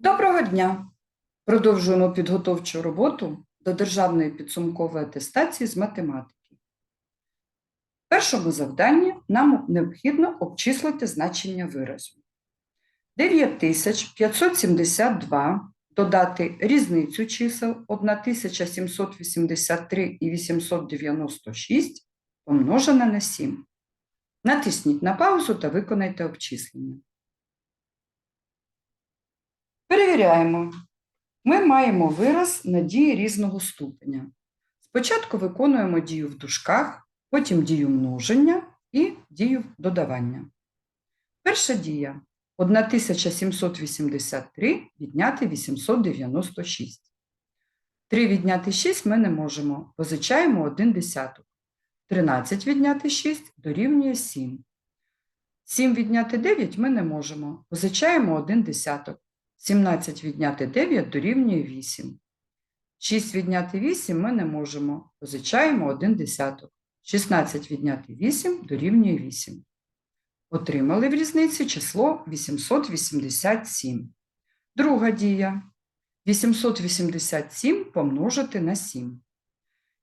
Доброго дня! Продовжуємо підготовчу роботу до державної підсумкової атестації з математики. В першому завданні нам необхідно обчислити значення виразу. 9572 додати різницю чисел 1783 і 896 помножене на 7. Натисніть на паузу та виконайте обчислення. Перевіряємо. Ми маємо вираз на дії різного ступеня. Спочатку виконуємо дію в дужках, потім дію множення і дію додавання. Перша дія 1783 відняти 896. 3 відняти 6 ми не можемо, позичаємо 1 десяток. 13 відняти 6 дорівнює 7. 7 відняти 9 ми не можемо, позичаємо 1 десяток. 17 відняти 9 дорівнює 8. 6 відняти 8 ми не можемо. Позичаємо 1 десяток. 16 відняти 8 дорівнює 8. Отримали в різниці число 887. Друга дія. 887 помножити на 7.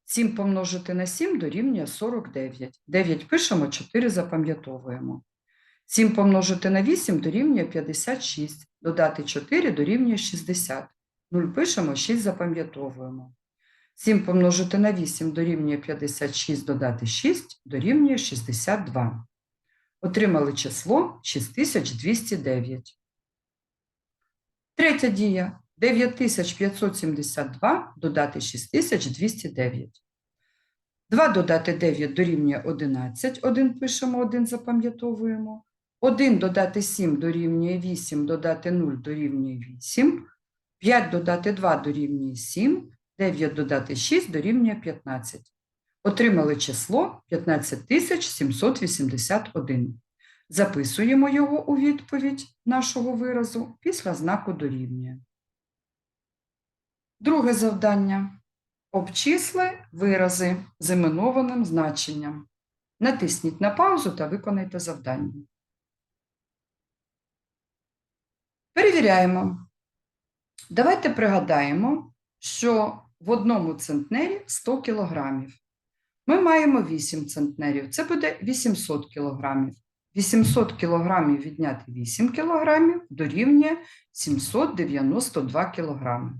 7 помножити на 7 дорівнює 49. 9 пишемо, 4 запам'ятовуємо. 7 помножити на 8 дорівнює 56. Додати 4 дорівнює 60. 0 пишемо, 6 запам'ятовуємо. 7 помножити на 8 дорівнює 56, додати 6 дорівнює 62. Отримали число 6209. Третя дія. 9572 додати 6209. 2 додати 9 дорівнює 11. 1 пишемо, 1 запам'ятовуємо. 1 додати 7 дорівнює 8, додати 0 дорівнює 8. 5 додати 2 дорівнює 7. 9 додати 6 дорівнює 15. Отримали число 15781. Записуємо його у відповідь нашого виразу після знаку дорівнює. Друге завдання. Обчисли вирази з іменованим значенням. Натисніть на паузу та виконайте завдання. Перевіряємо. Давайте пригадаємо, що в одному центнері 100 кг. Ми маємо 8 центнерів, це буде 800 кг. 800 кг відняти 8 кг дорівнює 792 кг.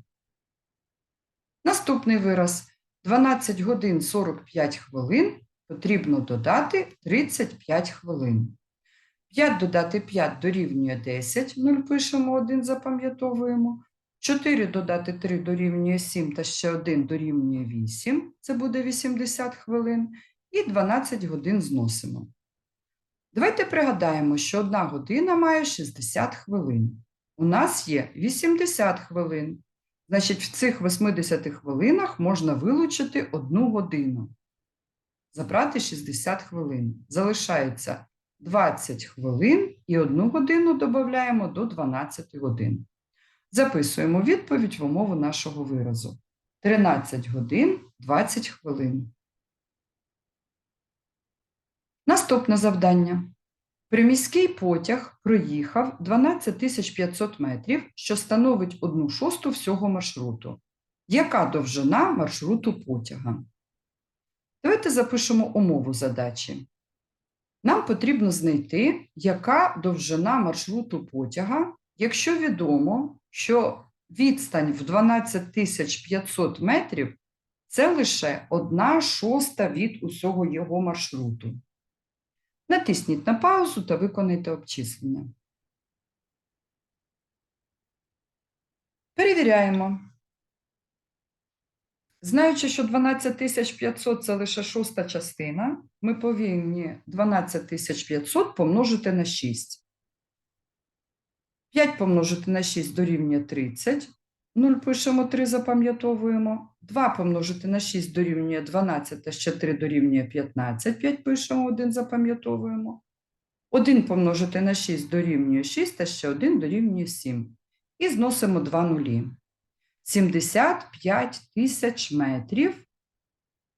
Наступний вираз 12 годин 45 хвилин потрібно додати 35 хвилин. 5 додати 5 дорівнює 10, 0 пишемо 1, запам'ятовуємо. 4 додати 3 дорівнює 7 та ще 1 дорівнює 8, це буде 80 хвилин, і 12 годин зносимо. Давайте пригадаємо, що 1 година має 60 хвилин. У нас є 80 хвилин. Значить, в цих 80 хвилинах можна вилучити 1 годину. Забрати 60 хвилин. Залишається 20 хвилин і 1 годину додаємо до 12 годин. Записуємо відповідь в умову нашого виразу. 13 годин 20 хвилин. Наступне завдання. Приміський потяг проїхав 12 500 метрів, що становить 1 шосту всього маршруту. Яка довжина маршруту потяга? Давайте запишемо умову задачі. Нам потрібно знайти, яка довжина маршруту потяга, якщо відомо, що відстань в 12 500 метрів це лише 1 шоста від усього його маршруту. Натисніть на паузу та виконайте обчислення. Перевіряємо. Знаючи, що 12500 це лише шоста частина, ми повинні 12500 помножити на 6. 5 помножити на 6 дорівнює 30. 0 пишемо 3, запам'ятовуємо. 2 помножити на 6 дорівнює 12, та ще 3 дорівнює 15. 5 пишемо, 1 запам'ятовуємо. 1 помножити на 6 дорівнює 6, та ще 1 дорівнює 7. І зносимо 2 нулі. 75 тисяч метрів,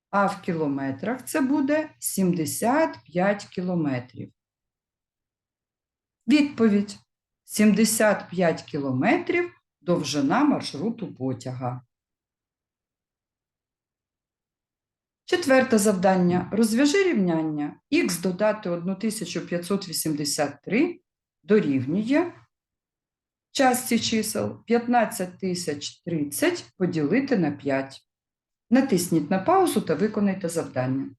а в кілометрах це буде 75 кілометрів. Відповідь: 75 кілометрів довжина маршруту потяга. Четверте завдання. Розв'яжи рівняння. Х додати 1583 дорівнює частці чисел 15030 поділити на 5. Натисніть на паузу та виконайте завдання.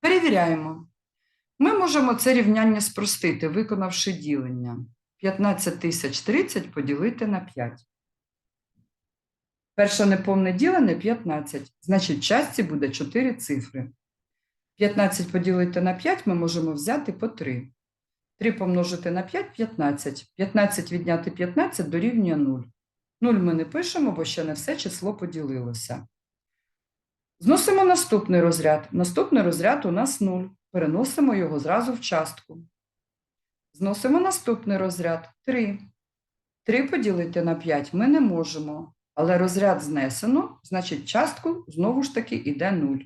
Перевіряємо. Ми можемо це рівняння спростити, виконавши ділення. 15030 поділити на 5. Перше неповне ділене 15, значить, в частці буде 4 цифри. 15 поділити на 5 ми можемо взяти по 3. 3 помножити на 5 – 15. 15 відняти 15 дорівнює 0. 0 ми не пишемо, бо ще не все число поділилося. Зносимо наступний розряд. Наступний розряд у нас 0. Переносимо його зразу в частку. Зносимо наступний розряд 3. 3 поділити на 5 ми не можемо, але розряд знесено, значить частку знову ж таки йде 0.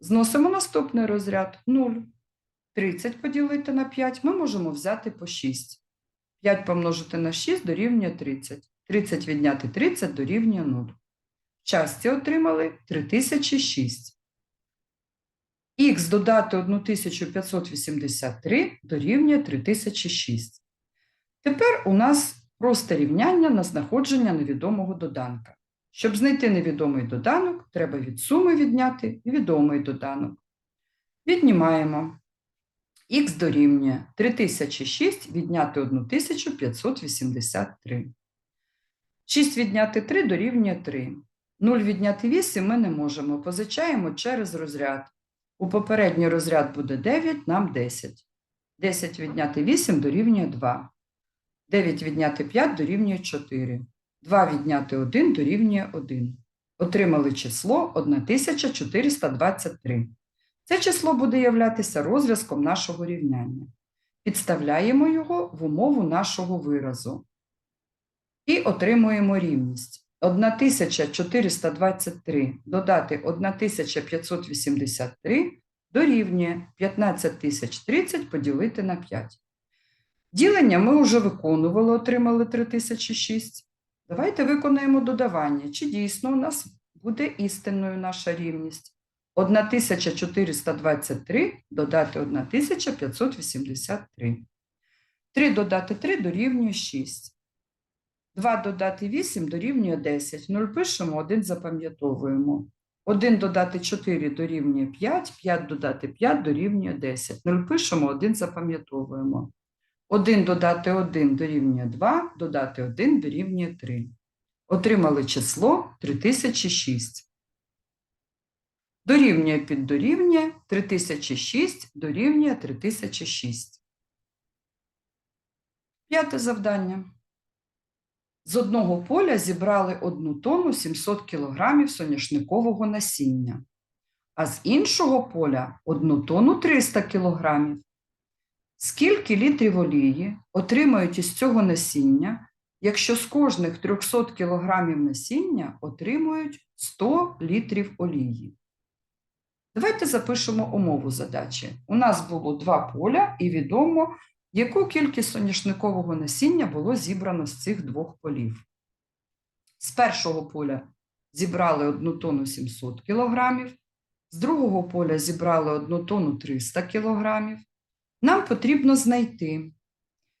Зносимо наступний розряд 0. 30 поділити на 5 ми можемо взяти по 6. 5 помножити на 6 дорівнює 30. 30 відняти 30 дорівнює 0. В частці отримали 3006. Х додати 1583 дорівнює 3006. Тепер у нас просте рівняння на знаходження невідомого доданка. Щоб знайти невідомий доданок, треба від суми відняти відомий доданок. Віднімаємо. Х дорівнює 3006 відняти 1583. 6 відняти 3 дорівнює 3. 0 відняти 8 ми не можемо. Позичаємо через розряд. У попередній розряд буде 9, нам 10. 10 відняти 8 дорівнює 2. 9 відняти 5 дорівнює 4. 2 відняти 1 дорівнює 1. Отримали число 1423. Це число буде являтися розв'язком нашого рівняння. Підставляємо його в умову нашого виразу. І отримуємо рівність. 1423 додати 1583 дорівнює 15030 поділити на 5. Ділення ми вже виконували, отримали 3006. Давайте виконаємо додавання. Чи дійсно у нас буде істинною наша рівність? 1423 додати 1583. 3 додати 3 дорівнює 6. 2 додати 8 дорівнює 10. 0 пишемо, 1 запам'ятовуємо. 1 додати 4 дорівнює 5, 5 додати 5 дорівнює 10. 0 пишемо, 1 запам'ятовуємо. 1 додати 1 дорівнює 2, додати 1 дорівнює 3. Отримали число 3006. Дорівнює під дорівнює 3006 дорівнює 3006. П'яте завдання. З одного поля зібрали 1 тонну 700 кг соняшникового насіння, а з іншого поля 1 тонну 300 кг. Скільки літрів олії отримають із цього насіння, якщо з кожних 300 кг насіння отримують 100 літрів олії? Давайте запишемо умову задачі. У нас було два поля, і відомо, яку кількість соняшникового насіння було зібрано з цих двох полів. З першого поля зібрали 1 тонну 700 кг, з другого поля зібрали 1 тонну 300 кг. Нам потрібно знайти,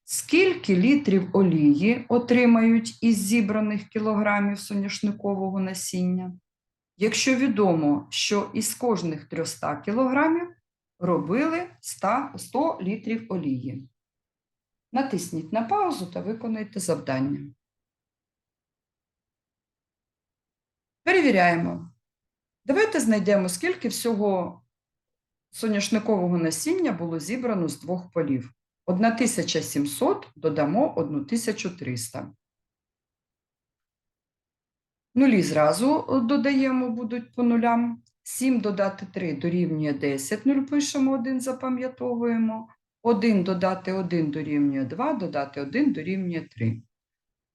скільки літрів олії отримають із зібраних кілограмів соняшникового насіння. Якщо відомо, що із кожних 300 кілограмів робили 100, 100 літрів олії. Натисніть на паузу та виконайте завдання. Перевіряємо. Давайте знайдемо, скільки всього соняшникового насіння було зібрано з двох полів. 1700 додамо 1300. Нулі зразу додаємо, будуть по нулям. 7 додати 3 дорівнює 10, 0 пишемо 1, запам'ятовуємо. 1 додати 1 дорівнює 2, додати 1 дорівнює 3.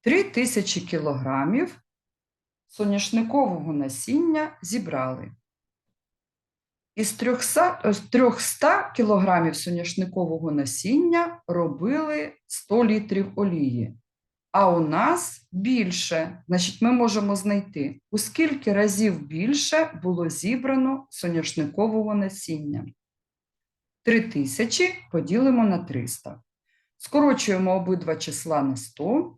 3 тисячі кілограмів соняшникового насіння зібрали. Із 300, е, 300 кілограмів соняшникового насіння робили 100 літрів олії. А у нас більше. Значить, ми можемо знайти, у скільки разів більше було зібрано соняшникового насіння. 3000 поділимо на 300. Скорочуємо обидва числа на 100.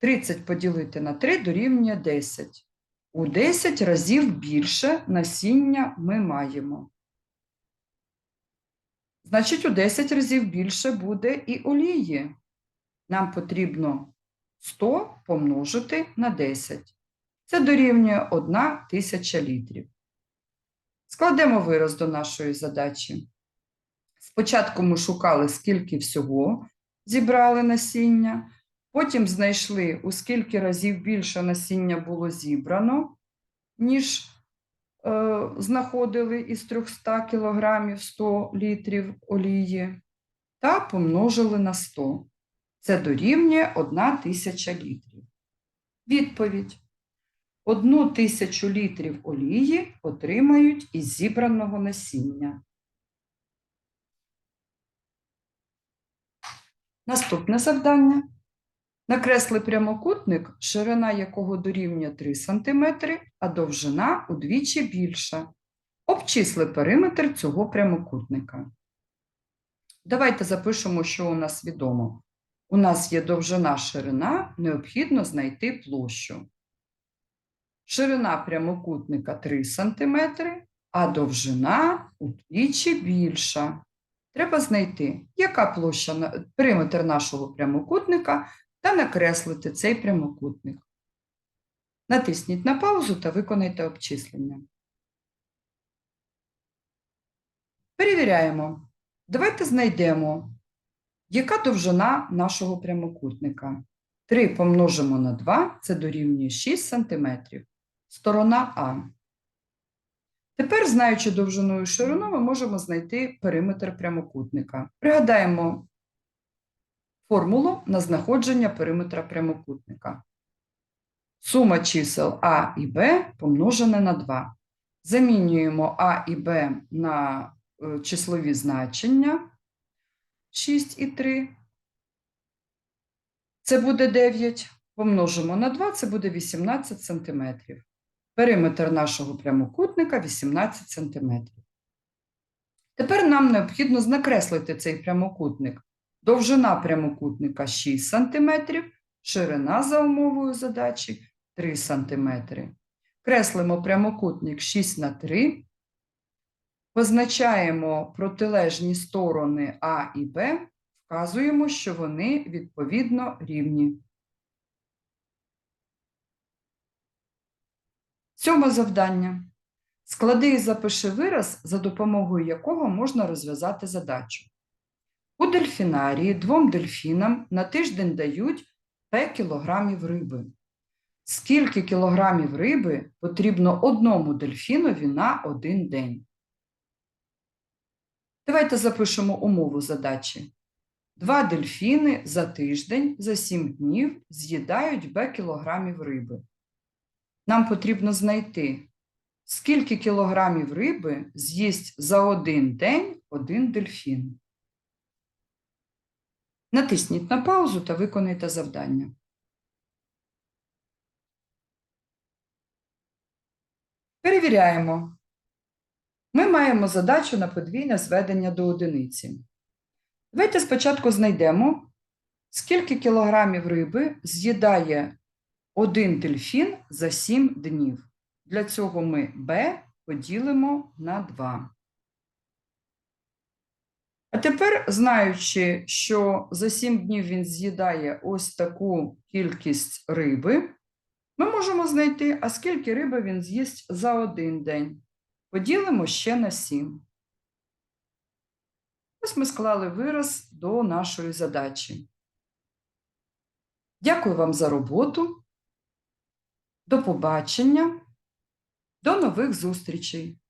30 поділити на 3 дорівнює 10. У 10 разів більше насіння ми маємо. Значить, у 10 разів більше буде і олії. Нам потрібно 100 помножити на 10. Це дорівнює 1 тисяча літрів. Складемо вираз до нашої задачі. Спочатку ми шукали, скільки всього зібрали насіння, потім знайшли, у скільки разів більше насіння було зібрано, ніж е, знаходили із 300 кілограмів 100 літрів олії, та помножили на 100. Це дорівнює 1 тисяча літрів. Відповідь. Одну тисячу літрів олії отримають із зібраного насіння. Наступне завдання. Накресли прямокутник, ширина якого дорівнює 3 см, а довжина удвічі більша. Обчисли периметр цього прямокутника. Давайте запишемо, що у нас відомо. У нас є довжина ширина, необхідно знайти площу. Ширина прямокутника 3 см, а довжина удвічі більша. Треба знайти, яка площа периметр нашого прямокутника та накреслити цей прямокутник. Натисніть на паузу та виконайте обчислення. Перевіряємо. Давайте знайдемо, яка довжина нашого прямокутника. 3 помножимо на 2 це дорівнює 6 см. Сторона А. Тепер, знаючи довжину і ширину, ми можемо знайти периметр прямокутника. Пригадаємо формулу на знаходження периметра прямокутника. Сума чисел А і Б помножена на 2. Замінюємо А і Б на е, числові значення 6 і 3. Це буде 9. Помножимо на 2, це буде 18 см. Периметр нашого прямокутника 18 см. Тепер нам необхідно накреслити цей прямокутник. Довжина прямокутника 6 см, ширина за умовою задачі 3 см. Креслимо прямокутник 6 на 3. Позначаємо протилежні сторони А і Б, вказуємо, що вони відповідно рівні. Сьоме завдання. Склади і запиши вираз, за допомогою якого можна розв'язати задачу. У дельфінарії двом дельфінам на тиждень дають П кілограмів риби. Скільки кілограмів риби потрібно одному дельфінові на один день? Давайте запишемо умову задачі. Два дельфіни за тиждень, за 7 днів з'їдають Б кілограмів риби. Нам потрібно знайти, скільки кілограмів риби з'їсть за один день один дельфін. Натисніть на паузу та виконайте завдання. Перевіряємо. Ми маємо задачу на подвійне зведення до одиниці. Давайте спочатку знайдемо, скільки кілограмів риби з'їдає один дельфін за 7 днів. Для цього ми b поділимо на 2. А тепер, знаючи, що за 7 днів він з'їдає ось таку кількість риби, ми можемо знайти, а скільки риби він з'їсть за один день. Поділимо ще на 7. Ось ми склали вираз до нашої задачі. Дякую вам за роботу. До побачення. До нових зустрічей!